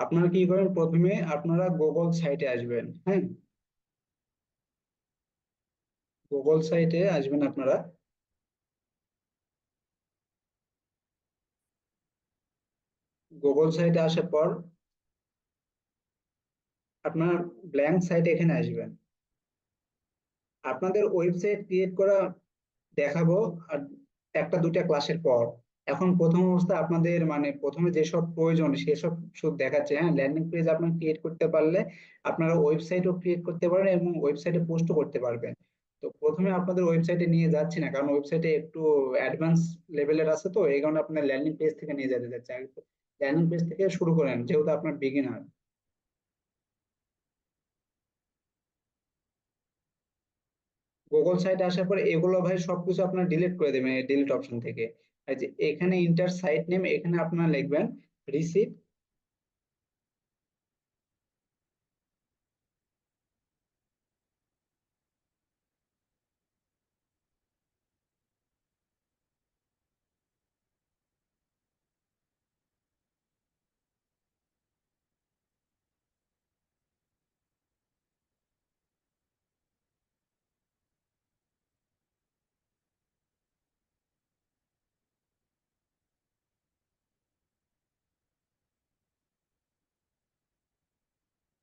আপনারা কি করেন? প্রথমে আপনারা গুগল সাইটে আসবেন হ্যাঁ? গুগল সাইটে আসবেন আপনারা। গুগল সাইটে আসার পর আপনার ব্ল্যাঙ্ক সাইটে এখানে আসবেন। আপনাদের ওয়েবসাইট ক্রিয়েট করা দেখাবো, আর একটা দুটা ক্লাসের পর। এখন প্রথম অবস্থায় আপনাদের মানে প্রথমে যেসব প্রয়োজন সেসব শুধু দেখাচ্ছে হ্যাঁ? ল্যান্ডিং পেজ আপনার ক্রিয়েট করতে পারলে আপনারা ওয়েবসাইটও ক্রিয়েট করতে পারেন এবং ওয়েবসাইটে পোস্টও করতে পারবেন। তো প্রথমে আপনাদের ওয়েবসাইটে নিয়ে যাচ্ছি না, কারণ ওয়েবসাইটে একটু অ্যাডভান্স লেভেলের আছে তো, এই কারণে আপনার ল্যান্ডিং পেজ থেকে নিয়ে যেতে যাচ্ছে ল্যান্ডিং পেজ থেকে শুরু করেন, যেহেতু আপনার বিগিনার গুগল সাইটে আসার পর এগুলো ভাই সবকিছু আপনার ডিলিট করে দেবেন ডিলিট অপশন থেকে। যে এখানে ইন্টার সাইট নেম এখানে আপনারা লিখবেন রিসিভ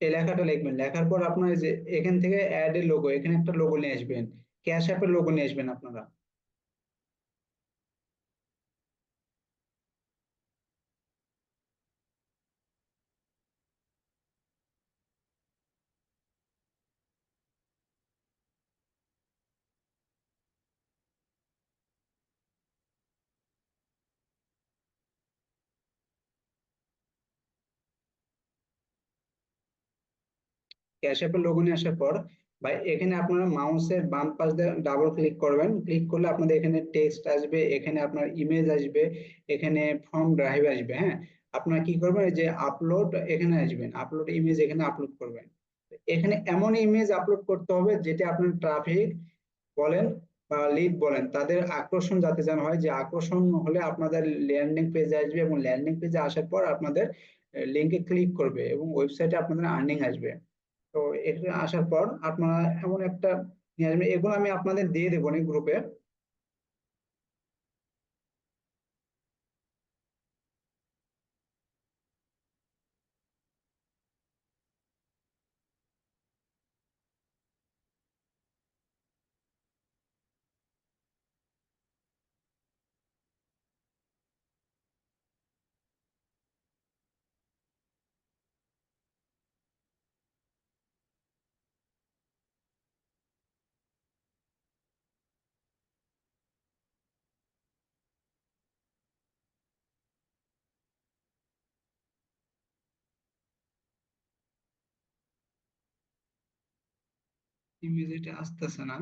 এই লেখাটা লিখবেন। লেখার পর আপনার যে এখান থেকে অ্যাড এর লোগো এখানে একটা লোগো নিয়ে আসবেন। ক্যাশ অ্যাপের লোগো নিয়ে আসবেন আপনারা। ক্যাশ অ্যাপের লোগো নিয়ে আসার পর বা এখানে আপনারা মাউসের বাম পাশ দিয়ে ডাবল ক্লিক করবেন। ক্লিক করলে আপনাদের এখানে টেক্সট আসবে, এখানে আপনার ইমেজ আসবে, এখানে ফর্ম ড্রাইভ আসবে হ্যাঁ? আপনারা কি করবেন যে আপলোড এখানে আসবেন আপলোড ইমেজ এখানে আপলোড করবেন। এখানে এমন ইমেজ আপলোড করতে হবে যেটা আপনার ট্রাফিক বলেন বা লিড বলেন, তাদের আকর্ষণ যাতে যেন হয়, যে আকর্ষণ হলে আপনাদের ল্যান্ডিং পেজে আসবে এবং ল্যান্ডিং পেজে আসার পর আপনাদের লিঙ্কে ক্লিক করবে এবং ওয়েবসাইটে আপনাদের আর্নিং আসবে। তো এখানে আসার পর আপনারা এমন একটা নিয়ে আসবেন। এগুলো আমি আপনাদের দিয়ে দেবো গ্রুপে ইমেজ এটা আসতেছে না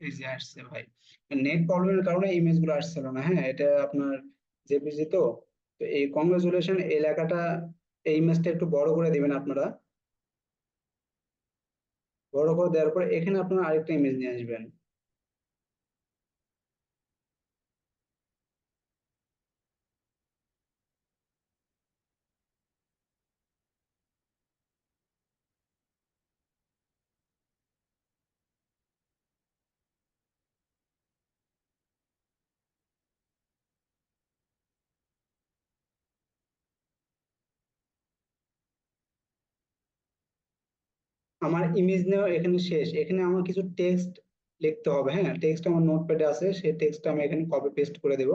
এই যে আসছে ভাই। নেট প্রবলেমের কারণে ইমেজগুলো আসছিল না হ্যাঁ? এটা আপনার জেপিজি তো তো এই কংগ্রেচুলেশন এই লেখাটা এই ইমেজটা একটু বড় করে দিবেন আপনারা। বড় করে দেওয়ার পর এখানে আপনারা আরেকটা ইমেজ নিয়ে আসবেন। আমার ইমেজ নেওয়া এখানে শেষ। এখানে আমার কিছু টেক্সট লিখতে হবে হ্যাঁ? টেক্সট আমার নোটপ্যাডে আছে, সেই টেক্সটটা আমি এখানে কপি পেস্ট করে দেব।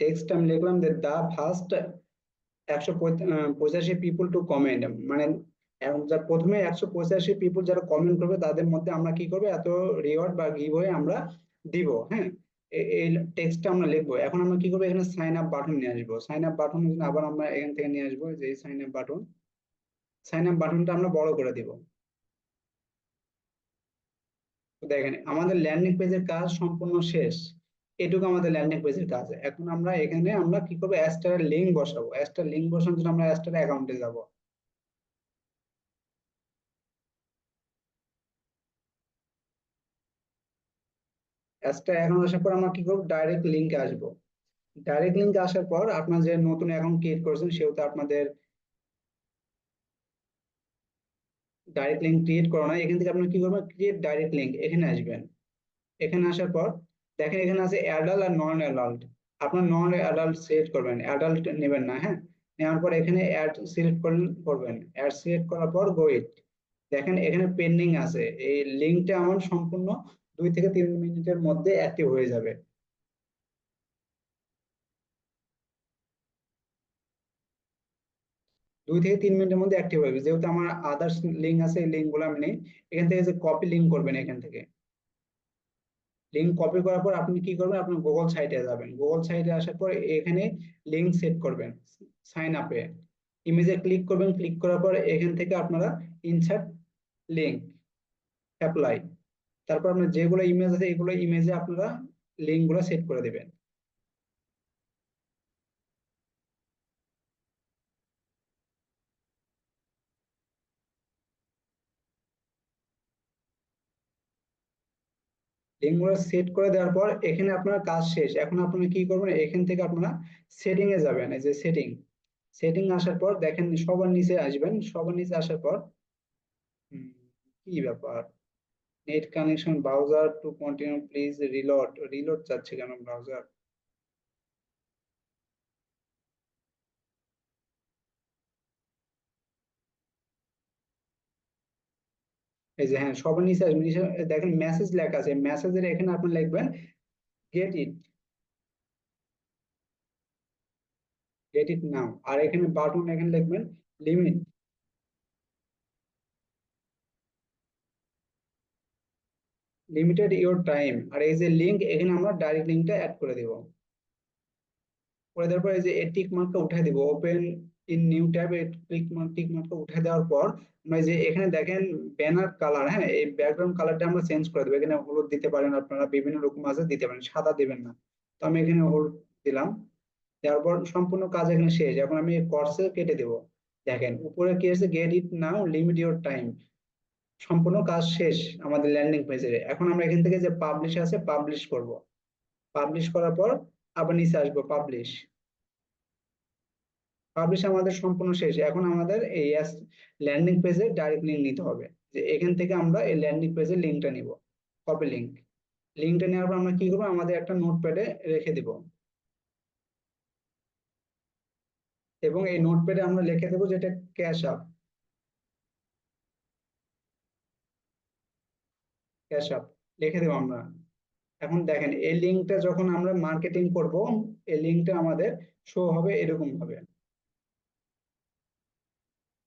টেক্সট আমি লিখলাম যে দা ফার্স্ট একশো পঁচাশি পিপুল টু কমেন্ট মানে প্রথমে একশো পঁচাশি পিপুল যারা কমেন্ট করবে, তাদের মধ্যে আমরা কি করব? এত রিওয়ার্ড বা গিভ হয়ে আমরা দিব হ্যাঁ? এই টেক্সটটা আমরা লিখব। এখন আমরা কি করব? এখানে সাইন আপ বাটন নিয়ে আসব। সাইন আপ বাটন আবার আমরা এখান থেকে নিয়ে আসব, যে sign up button sign up বাটনটা আমরা বড় করে দিব। দেখেন, আমাদের ল্যান্ডিং পেজের কাজ সম্পূর্ণ শেষ। এটুকু আমাদের ল্যান্ডিং পেজের কাজ এখন আমরা এখানে আমরা কি করব? অ্যাস্টার লিঙ্ক বসাবো। অ্যাস্টার লিঙ্ক বসানোর জন্য আমরা অ্যাস্টার অ্যাকাউন্টে যাব। অ্যাস্টার অ্যাকাউন্ট আসার পর আমরা কি করব? ডাইরেক্ট লিঙ্কে আসব। ডাইরেক্ট লিঙ্কে আসার পর আপনার যে নতুন অ্যাকাউন্ট ক্রিয়েট করেছেন সেহেতু আপনাদের ডাইরেক্ট লিঙ্ক ক্রিয়েট করো না এখান থেকে আপনার কি করবেন? ক্রিয়েট ডাইরেক্ট লিঙ্ক এখানে আসবেন। এখানে আসার পর দেখেন এখানে আছে অ্যাডাল্ট আর নন অ্যাডাল্ট আপনার নন অ্যাডাল্ট সিলেক্ট করবেন অ্যাডাল্ট নেবেন না হ্যাঁ? নেওয়ার পর এখানে অ্যাড সিলেক্ট করবেন। অ্যাড সিলেক্ট করার পর গোয়েট দেখেন এখানে পেন্ডিং আছে, এই লিঙ্কটা আমার সম্পূর্ণ দুই থেকে তিন মিনিটের মধ্যে অ্যাক্টিভ হয়ে যাবে। দুই থেকে তিন মিনিটের মধ্যে অ্যাক্টিভ হবে যেহেতু আমার আদার্স লিঙ্ক আছে, এই লিঙ্কগুলো আমি নেই, এখান থেকে যে কপি লিঙ্ক করবেন এখান থেকে। লিঙ্ক কপি করার পর আপনি কি করবেন? আপনার গুগল সাইটে যাবেন। গুগল সাইটে আসার পর এখানে লিঙ্ক সেট করবেন সাইন আপে ইমেজে ক্লিক করবেন ক্লিক করার পর এখান থেকে আপনারা ইনসার্ট লিঙ্ক অ্যাপ্লাই তারপর আপনার যেগুলো ইমেজ আছে, এগুলো ইমেজে আপনারা লিঙ্কগুলো সেট করে দিবেন। লিঙ্কগুলো সেট করে দেওয়ার পর এখানে আপনার কাজ শেষ। এখন আপনারা কি করবেন? এখান থেকে আপনারা সেটিং এ যাবেন, এই যে সেটিং সেটিং আসার পর দেখেন সবার নিচে আসবেন। সবার নিচে আসার পর কি ব্যাপার? Net connection browser to continue please reload reload চাচ্ছে কেন ব্রাউজার এই যে হ্যাঁ সবার নিচে আসবেন নিচে দেখেন মেসেজ লেখা আছে মেসেজের এখানে আপনি লিখবেন গেট ইট গেট ইট নাও আর এখানে বাটন এখানে লিখবেন লিমিট লিমিটেড ইওর টাইম আর এই যে লিঙ্ক এখানে আমরা ডাইরেক্ট লিঙ্কটা অ্যাড করে দেব। করে দেওয়ার পর এই যে টিক মার্কটা উঠে দিব open in new tab click tick মার্কটা উঠে দেওয়ার পর আমরা যে এখানে দেখেন ব্যানার কালার হ্যাঁ? এই ব্যাকগ্রাউন্ড কালারটা আমরা চেঞ্জ করে দেবো। এখানে হলুদ দিতে পারেন আপনারা, বিভিন্ন রকম আছে, দিতে পারেন, সাদা দিবেন না। তো আমি এখানে হলুদ দিলাম। দেওয়ার পর সম্পূর্ণ কাজ এখানে শেষ। এখন আমি কর্সে কেটে দেব। দেখেন, উপরে কি আছে? Get it now limit your time সম্পূর্ণ কাজ শেষ আমাদের ল্যান্ডিং পেজের এখন আমরা এখান থেকে যে পাবলিশ আছে পাবলিশ করব। পাবলিশ করার পর আবার নিচে আসব পাবলিশ পাবলিশ আমাদের সম্পূর্ণ শেষ। এখন আমাদের এই ল্যান্ডিং পেজে ডাইরেক্ট লিঙ্ক নিতে হবে। যে এখান থেকে আমরা এই ল্যান্ডিং পেজের লিঙ্কটা নিব। কপি লিঙ্ক লিঙ্কটা নেওয়ার পর আমরা কি করব? আমাদের একটা নোটপ্যাডে রেখে দিব। এবং এই নোটপ্যাডে আমরা লিখে দেবো যেটা ক্যাশ আপ ক্যাশ আপ লিখে দেবো আমরা। এখন দেখেন, এই লিঙ্কটা যখন আমরা মার্কেটিং করব, এই লিঙ্কটা আমাদের শো হবে এরকম ভাবে।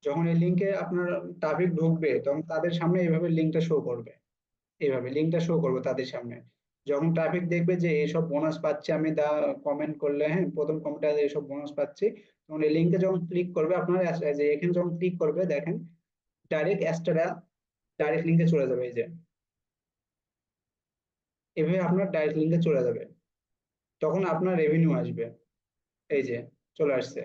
যখন এই লিঙ্কে আপনার ট্রাফিক ঢুকবে, তখন তাদের সামনে এইভাবে লিঙ্কটা শো করবে। এইভাবে লিঙ্কটা শো করবে তাদের সামনে। যখন ট্রাফিক দেখবে যে এইসব বোনাস পাচ্ছে আমি দা কমেন্ট করলে হ্যাঁ প্রথম কমেন্টে এইসব বোনাস পাচ্ছি, তখন এই লিঙ্কে যখন ক্লিক করবে আপনার যে এখানে যখন ক্লিক করবে, দেখেন ডাইরেক্ট অ্যাস্টারা ডাইরেক্ট লিঙ্কে চলে যাবে এই যে। এভাবে আপনার ডাইরেক্ট লিঙ্কে চলে যাবে। তখন আপনার রেভিনিউ আসবে। এই যে, চলে আসছে।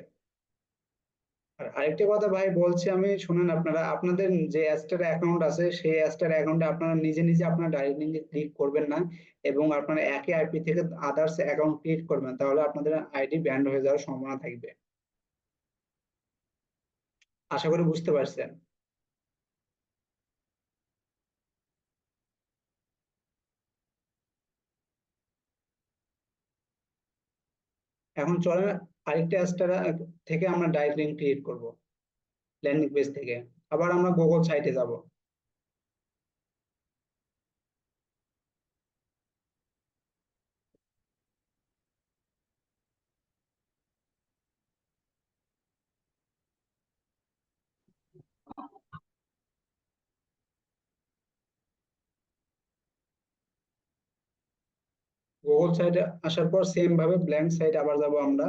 আর আরেকটা কথা ভাই, বলছি আমি, শুনেন আপনারা, আপনাদের যে অ্যাস্টার অ্যাকাউন্ট আছে, সেই অ্যাস্টার অ্যাকাউন্টে আপনারা নিজে নিজে আপনার ডাইরেক্ট এ ক্লিক করবেন না এবং আপনারা একই আইপি থেকে আদার্স অ্যাকাউন্ট ক্রিয়েট করবেন, তাহলে আপনাদের আইডি ব্যান্ড হয়ে যাওয়ার সম্ভাবনা থাকবে। আশা করি বুঝতে পারছেন। এখন চলেন আরেকটা অ্যাস্টার থেকে আমরা লিঙ্ক ক্রিয়েট করব ল্যান্ডিং পেজ থেকে। আবার আমরা গুগল সাইটে যাব। গুগল সাইটে আসার পর সেম ভাবে ব্ল্যাঙ্ক সাইট আবার যাব আমরা।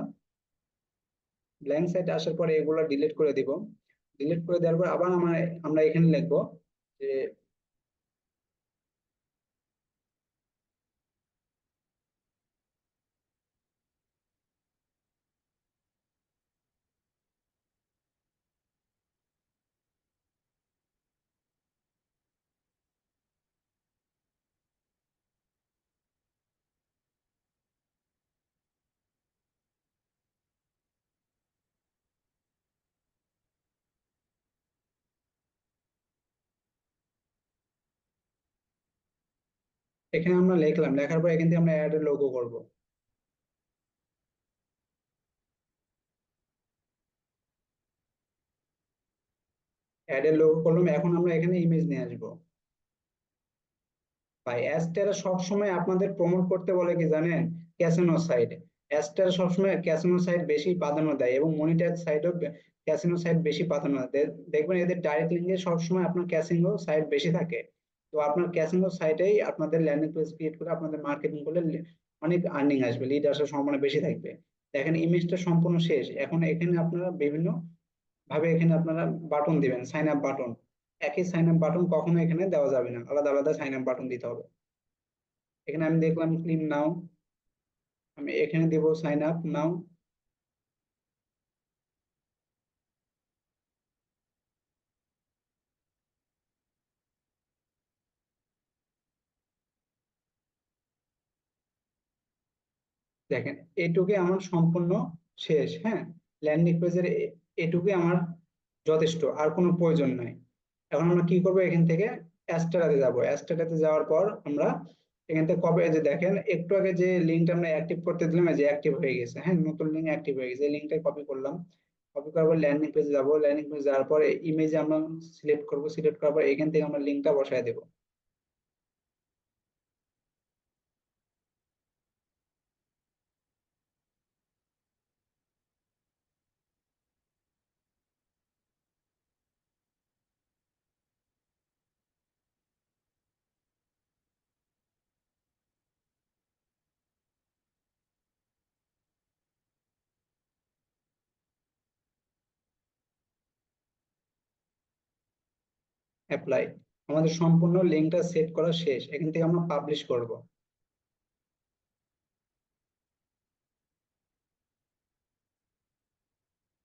ব্ল্যাঙ্ক সাইড আসার পর এগুলো ডিলিট করে দিব। ডিলিট করে দেওয়ার পর আবার আমরা আমরা এখানে লিখব যে এখানে আমরা লিখলাম, লেখার পর এখান থেকে আমরা অ্যাড লোগো করব। অ্যাড এর লোগো করলাম, এখন আমরা এখানে ইমেজ নিয়ে আসব। ভাই অ্যাস্টেরা সবসময় আপনাদের প্রমোট করতে বলে কি জানেন? ক্যাসিনো সাইট অ্যাস্টেরা সবসময় ক্যাসিনো সাইট বেশি প্রাধান্য দেয় এবং মনিটাইজ সাইটও ক্যাসিনো সাইট বেশি প্রাধান্য দেয়। দেখবেন এদের ডাইরেক্ট লিঙ্কে সবসময় আপনার ক্যাসিনো সাইট বেশি থাকে। তো আপনার ক্যাসিনো সাইটেই আপনাদের ল্যান্ডিং পেজ ক্রিয়েট করে আপনাদের মার্কেটিং করলে অনেক আর্নিং আসবে লিড আসার সম্ভাবনা বেশি থাকবে। দেখেন ইমেজটা সম্পূর্ণ শেষ। এখন এখানে আপনারা বিভিন্ন ভাবে এখানে আপনারা বাটন দিবেন সাইন আপ বাটন একই সাইন আপ বাটন কখনো এখানে দেওয়া যাবে না। আলাদা আলাদা সাইন আপ বাটন দিতে হবে। এখানে আমি দেখলাম ক্লিন নাও আমি এখানে দেব সাইন আপ নাও দেখেন, এটুকুই আমার সম্পূর্ণ শেষ হ্যাঁ? ল্যান্ডিং পেজের এটুকুই আমার যথেষ্ট, আর কোনো প্রয়োজন নাই। এখন আমরা কি করব এখান থেকে? অ্যাস্টারাতে যাব। অ্যাস্টারাতে যাওয়ার পর আমরা এখান থেকে কবে যে দেখেন, একটু আগে যে লিঙ্কটা আমরা অ্যাক্টিভ করতে দিলাম যে অ্যাক্টিভ হয়ে গেছে হ্যাঁ? নতুন লিঙ্ক অ্যাক্টিভ হয়ে গেছে, এই লিঙ্কটা কপি করলাম। কপি করার পর ল্যান্ডিং পেজে যাব। ল্যান্ডিং পেজে যাওয়ার পর ইমেজে আমরা সিলেক্ট করব। সিলেক্ট করার পর এখান থেকে আমরা লিঙ্কটা বসায় দেবো। অ্যাপ্লাই আমাদের সম্পূর্ণ লিঙ্কটা সেট করা শেষ। এখান থেকে আমরা পাবলিশ করব।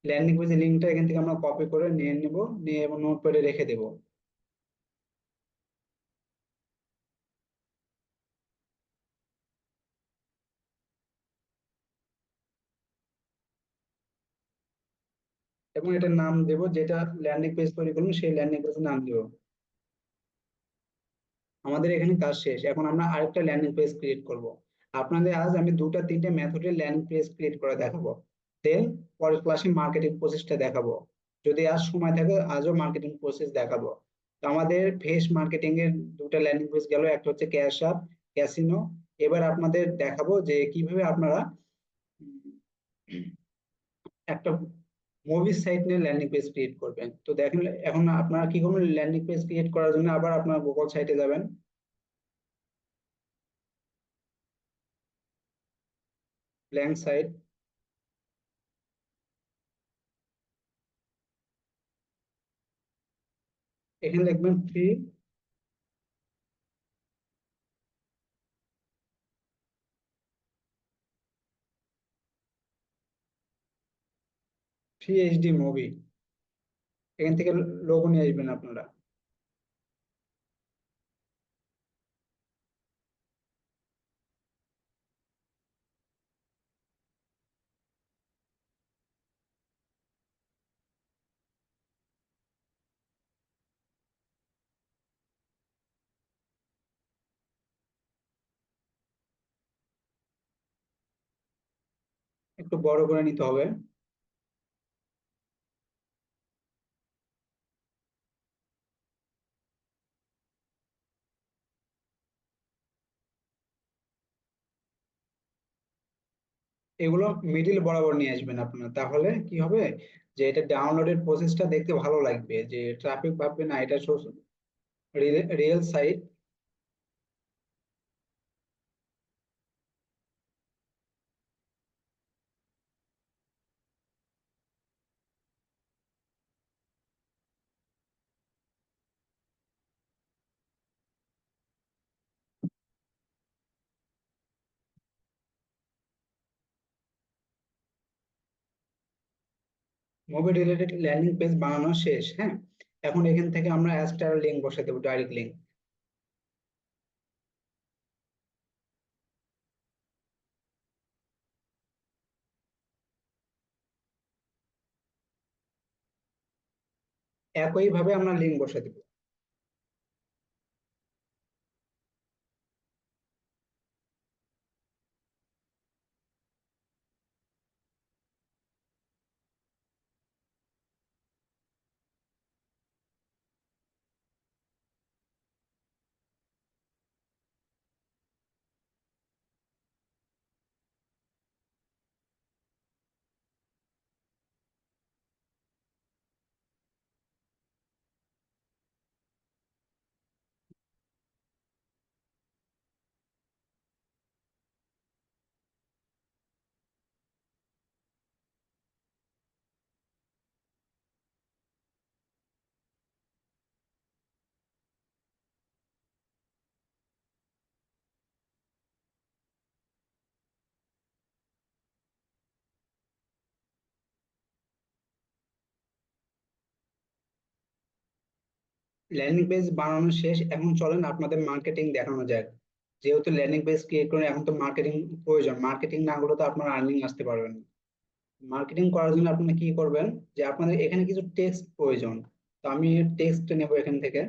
ল্যান্ডিং পেজের লিঙ্কটা এখান থেকে আমরা কপি করে নিয়ে নেব, নিয়ে এবং নোটপ্যাডে রেখে দেব। এবং এটার নাম দেব, যেটা ল্যান্ডিং পেজ তৈরি করব সেই ল্যান্ডিং পেজের নাম দেব। আমাদের এখানে কাজ শেষ। এখন আমরা আরেকটা ল্যান্ডিং পেজ ক্রিয়েট করব। আপনাদের আজ আমি দুটা, তিনটে মেথডের ল্যান্ডিং পেজ ক্রিয়েট করে দেখাবো। দেন পরের ক্লাসে মার্কেটিং প্রসেসটা দেখাবো। যদি আজ সময় থাকে, আজও মার্কেটিং প্রসেস দেখাবো। তো আমাদের ফেস মার্কেটিং এর দুটা ল্যান্ডিং পেজ গেল, একটা হচ্ছে ক্যাশ আপ ক্যাসিনো এবার আপনাদের দেখাবো যে কীভাবে আপনারা একটা মুভি সাইট নিয়ে ল্যান্ডিং পেজ ক্রিয়েট করবেন। তো দেখেন, এখন আপনারা কি করবেন? ল্যান্ডিং পেজ ক্রিয়েট করার জন্য আবার আপনারা গুগল সাইটে যাবেন। ব্ল্যাঙ্ক সাইট এখানে লিখবেন ফ্রি ফ্রি এইচডি মুভি এখান থেকে লোগো নিয়ে আসবেন আপনারা। একটু বড় করে নিতে হবে। এগুলো মিডিল বরাবর নিয়ে আসবেন আপনারা। তাহলে কি হবে? যে এটা ডাউনলোডের প্রসেসটা দেখতে ভালো লাগবে। যে ট্রাফিক ভাববে না, এটা real site movie related landing page বানানো শেষ হ্যাঁ? এখন এখান থেকে আমরা অ্যাস্টার লিংক বসাই দেবো ডাইরেক্ট লিংক একইভাবে আমরা লিংক বসাই দেবো। ল্যান্ডিং পেজ বানানো শেষ, এখন চলেন আপনাদের মার্কেটিং দেখানো যাক। যেহেতু ল্যান্ডিং পেজ ক্রিয়েট করেন এখন তো মার্কেটিং প্রয়োজন। মার্কেটিং না হলে তো আপনার আর্নিং আসতে পারবেন মার্কেটিং করার জন্য আপনি কি করবেন? যে আপনাদের এখানে কিছু টেক্সট প্রয়োজন। তো আমি টেক্সট নেব এখান থেকে।